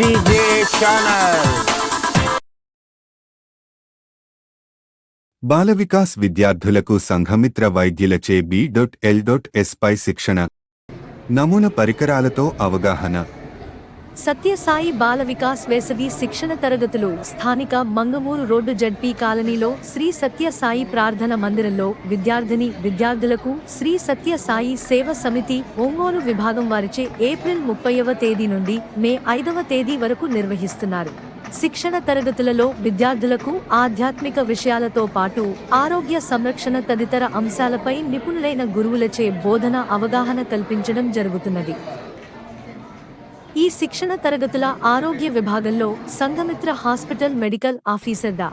ఎస్జీజే channel Bala Vikas విద్యార్థులకు Sanghamitra వైద్యులచే B dot L dot S పై శిక్షణ. నమూన పరికరాలతో అవగాహన. సత్యసాయి బాల వికాస్ వేసవి శిక్షణ తరగతులు స్థానిక మంగమూరు రోడ్డు జడ్పీ కాలనీలో శ్రీ సత్యసాయి ప్రార్థన మందిరంలో విద్యార్థిని విద్యార్థులకు శ్రీ సత్యసాయి సేవ సమితి ఒంగోలు విభాగం వారిచే ఏప్రిల్ ముప్పైవ తేదీ నుండి మే ఐదవ తేదీ వరకు నిర్వహిస్తున్నారు. శిక్షణ తరగతులలో విద్యార్థులకు ఆధ్యాత్మిక విషయాలతో పాటు ఆరోగ్య సంరక్షణ తదితర అంశాలపై నిపుణులైన గురువులచే బోధన అవగాహన కల్పించడం జరుగుతున్నది. ఈ శిక్షణ తరగతుల ఆరోగ్య విభాగంలో సంఘమిత్ర హాస్పిటల్ మెడికల్ ఆఫీసర్ డా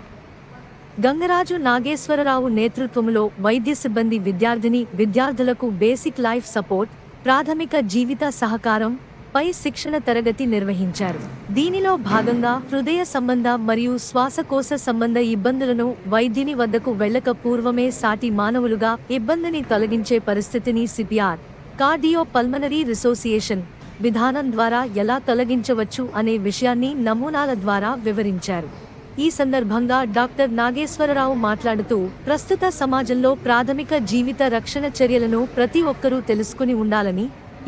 గంగరాజు నాగేశ్వరరావు నేతృత్వంలో వైద్య సిబ్బంది విద్యార్థిని విద్యార్థులకు బేసిక్ లైఫ్ సపోర్ట్ ప్రాథమిక జీవిత సహకారం పై శిక్షణ తరగతి నిర్వహించారు. దీనిలో భాగంగా హృదయ సంబంధ మరియు శ్వాసకోశ సంబంధ ఇబ్బందులను వైద్యుని వద్దకు వెళ్ళక పూర్వమే సాటి మానవులుగా ఇబ్బందిని తొలగించే పరిస్థితిని సిపిఆర్ కార్డియో పల్మనరీ రిసోసియేషన్ విధానం ద్వారా ఎలా తొలగించవచ్చు అనే విషయాన్ని నమూనాల ద్వారా వివరించారు. ఈ సందర్భంగా డాక్టర్ నాగేశ్వరరావు మాట్లాడుతూ ప్రస్తుత సమాజంలో ప్రాథమిక జీవిత రక్షణ చర్యలను ప్రతి ఒక్కరూ తెలుసుకుని ఉండాలని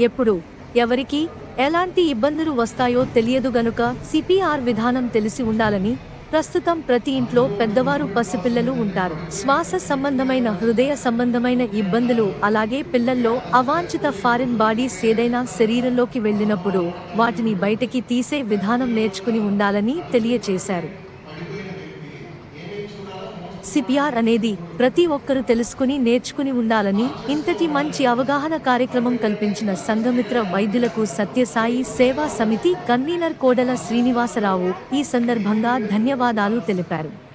ఎప్పుడు ఎవరికి ఎలాంటి ఇబ్బందులు వస్తాయో తెలియదు గనుక సిపిఆర్ విధానం తెలిసి ఉండాలని ప్రస్తుతం ప్రతి ఇంట్లో పెద్దవారు పసిపిల్లలు ఉంటారు. శ్వాస సంబంధమైన హృదయ సంబంధమైన ఇబ్బందులు అలాగే పిల్లల్లో అవాంఛిత ఫారిన్ బాడీస్ ఏదైనా శరీరంలోకి వెళ్ళినప్పుడు వాటిని బయటకి తీసే విధానం నేర్చుకుని ఉండాలని తెలియచేశారు. సిపిఆర్ అనేది ప్రతి ఒక్కరూ తెలుసుకుని నేర్చుకుని ఉండాలని ఇంతటి మంచి అవగాహన కార్యక్రమం కల్పించిన సంఘమిత్ర వైద్యులకు సత్యసాయి సేవా సమితి కన్వీనర్ కోడల శ్రీనివాసరావు ఈ సందర్భంగా ధన్యవాదాలు తెలిపారు.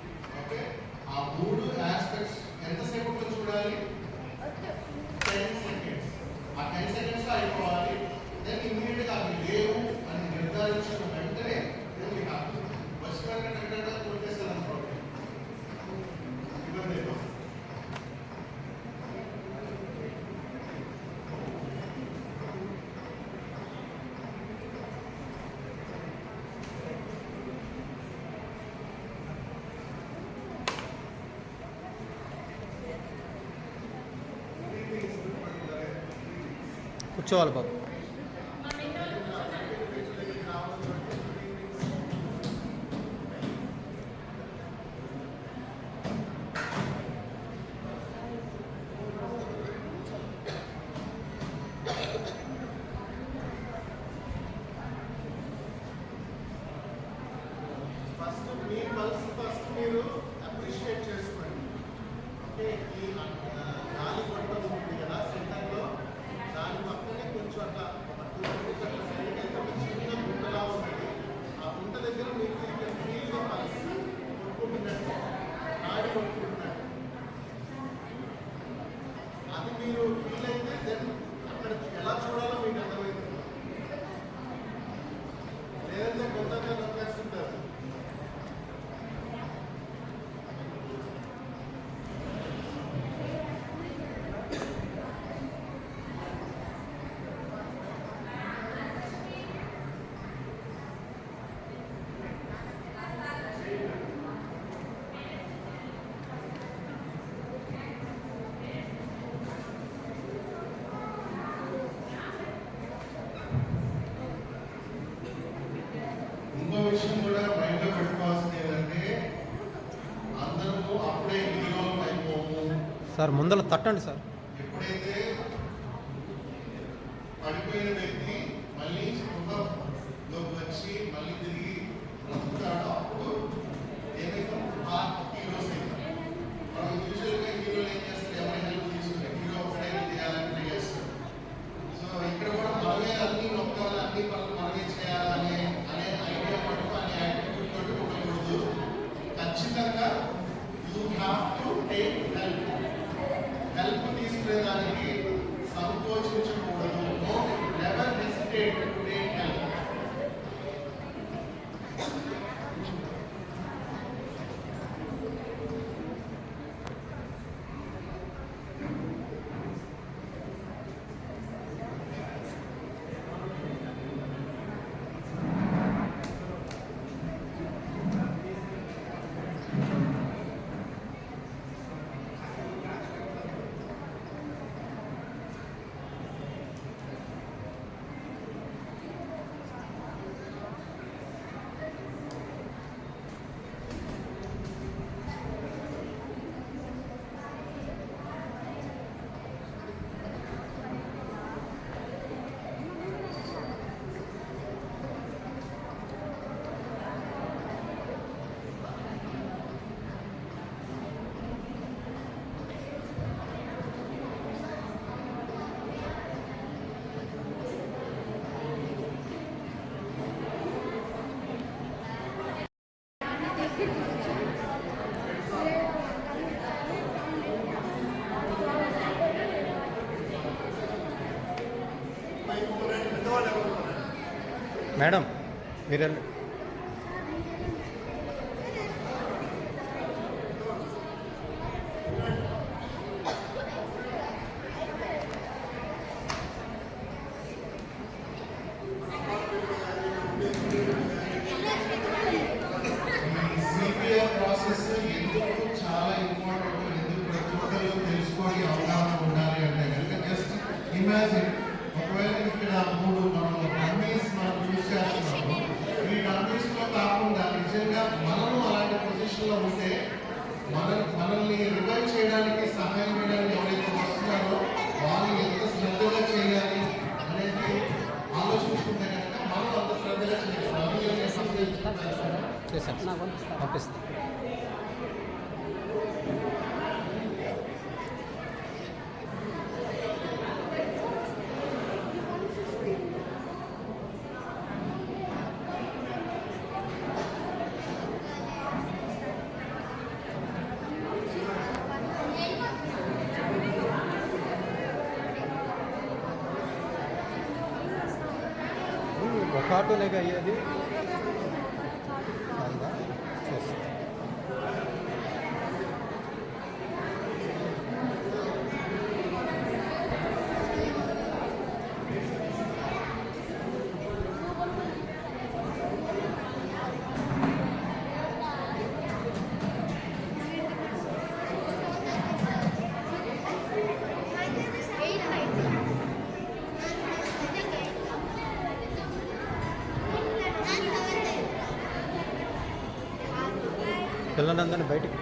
सो ऑल సార్ ముందర తట్టండి సార్. ఎప్పుడైతే పడిపోయిన వ్యక్తి మళ్ళీ స్పృహలోకి వచ్చి మళ్ళీ తిరిగి బ్రతుకుతాడో. అప్పుడు ఏమైతే హీరోస్ మనం యూజువల్గా హీరోలు ఏం చేస్తారు? ఎవరి హెల్ప్ హీరో ఒకటే చేయాలని ట్రై చేస్తారు. సో ఇక్కడ కూడా మనమే అన్ని నొక్కాలి అన్ని పనులు మనమే అనే ఐడియా పట్టు అనే యాటిట్యూడ్ తోటి ఉండకూడదు. ఖచ్చితంగా you have to take help help తీసుకునేదానికి సంకోచించకూడదు. నెవర్ హెసిటేట్ టు మేడం మీరు ఇమాజిన్ ఒకవేళ ఇక్కడ మూడు మనం డమ్మీస్ మనం చేస్తున్నాము ఈ డమ్మీస్ కాకుండా నిజంగా మనము అలాంటి పొజిషన్లో ఉంటే మన మనల్ని రివైవ్ చేయడానికి సహాయం చేయడానికి ఎవరైతే వస్తున్నారో ఒక ఆటోనేగా అయ్యేది. పిల్లలందరినీ బయటకు